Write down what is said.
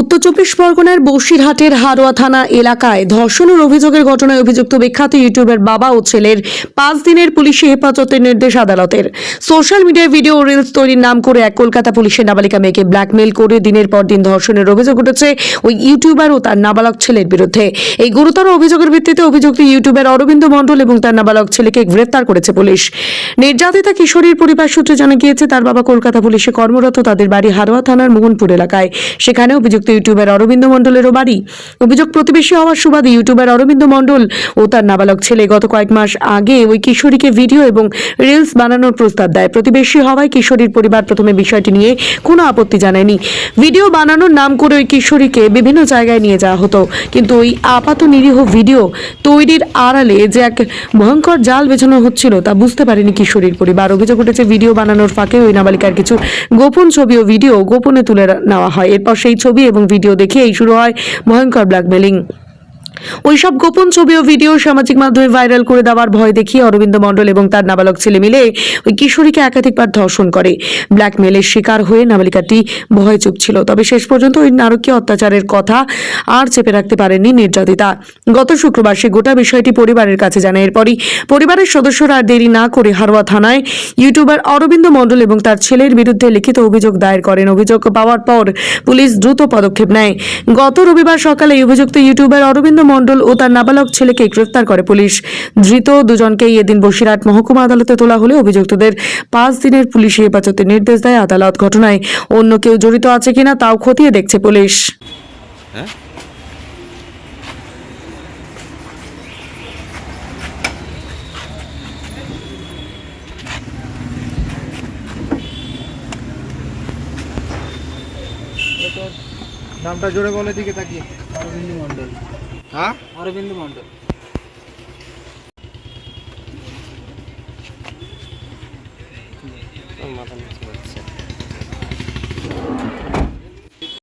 উত্তর চব্বিশ পরগনার বসিরহাটের হারোয়া থানা এলাকায় ধর্ষণের অভিযোগের ঘটনায় অভিযুক্ত বিখ্যাত ইউটিউবের বাবা ও ছেলের পাঁচ দিনের পুলিশি হেফাজতের নির্দেশ আদালতের। সোশ্যাল মিডিয়ায় ভিডিও ও রিলস তৈরির নাম করে এক কলকাতা পুলিশের নাবালিকা মেয়েকে ব্ল্যাকমেল করে দিনের পর দিন ধর্ষণের অভিযোগ উঠেছে ওই ইউটিউবার ও তার নাবালক ছেলের বিরুদ্ধে। এই গুরুতর অভিযোগের ভিত্তিতে অভিযুক্ত ইউটিউবার অরবিন্দ মণ্ডল এবং তার নাবালক ছেলেকে গ্রেফতার করেছে পুলিশ। নির্যাতিতা কিশোরীর পরিবার সূত্রে জানা গিয়েছে, তার বাবা কলকাতা পুলিশে কর্মরত, তাদের বাড়ি হারোয়া থানার মোহনপুর এলাকায়। সেখানে অভিযুক্ত ইউটিউবার অরবিন্দ মণ্ডলেরও বাড়ি। অভিযোগ প্রতিবেশী হওয়ার সুবাদে ইউটিউবার অরবিন্দ মণ্ডল ও তার নাবালক ছেলে গত কয়েক মাস আগে ওই কিশোরীকে ভিডিও এবং রিলস বানানোর প্রস্তাব দেয়। প্রতিবেশী হওয়ায় কিশোরীর পরিবার প্রথমে বিষয়টি নিয়ে কোনো আপত্তি জানায়নি। ভিডিও বানানোর নাম করে ওই কিশোরীকে বিভিন্ন জায়গায় নিয়ে যাওয়া হতো। কিন্তু ওই আপাত নিরীহ ভিডিও তৈরির আড়ালে যে এক ভয়ঙ্কর জাল বেছানো হচ্ছিল তা বুঝতে পারেনি কিশোরীর পরিবার। অভিযোগ উঠেছে, ভিডিও বানানোর ফাঁকে ওই নাবালিকার কিছু গোপন ছবি ও ভিডিও গোপনে তুলে নেওয়া হয়। এরপর সেই ছবি এবং ভিডিও দেখেই শুরু হয় ভয়ঙ্কর ব্ল্যাকমেলিং ওইসব গোপন ছবি ও ভিডিও সামাজিক মাধ্যমে ভাইরাল করে দেওয়ার ভয় দেখিয়ে অরবিন্দ মণ্ডল এবং তার নাবালক ছেলে মিলে ওই কিশোরীকে একাধিকবার ধর্ষণ করে। ব্ল্যাকমেলের শিকার হয়ে নাবালিকাটি ভয়ে চুপ ছিল। তবে শেষ পর্যন্ত ওই নারকীয় অত্যাচারের কথা আর চেপে রাখতে পারেননি নির্যাতিতা। গত শুক্রবার সে গোটা বিষয়টি পরিবারের কাছে জানায়। এরপরই পরিবারের সদস্যরা আর দেরি না করে হারোয়া থানায় ইউটিউবার অরবিন্দ মণ্ডল এবং তার ছেলের বিরুদ্ধে লিখিত অভিযোগ দায়ের করেন। অভিযোগ পাওয়ার পর পুলিশ দ্রুত পদক্ষেপ নেয়। গত রবিবার সকালে অভিযুক্ত ইউটিউবার অরবিন্দ মণ্ডল ও তার নাবালক ছেলেকে গ্রেফতার করে পুলিশ। ধৃত দুজনকেই এদিন বসিরহাট মহকুমা আদালতে তোলা হলে অভিযুক্তদের পাঁচ দিনের পুলিশি হেফাজতের নির্দেশ দেয় আদালত ঘটনায়। অন্য কেউ জড়িত আছে কিনা তাও খতিয়ে দেখছে পুলিশ। হ্যাঁ? নামটা জোরে বলে দিকে তাকিয়ে। অরবিন্দ মণ্ডল। হ্যাঁ অরবিন্দ মণ্ডল মাথা নিচু করছে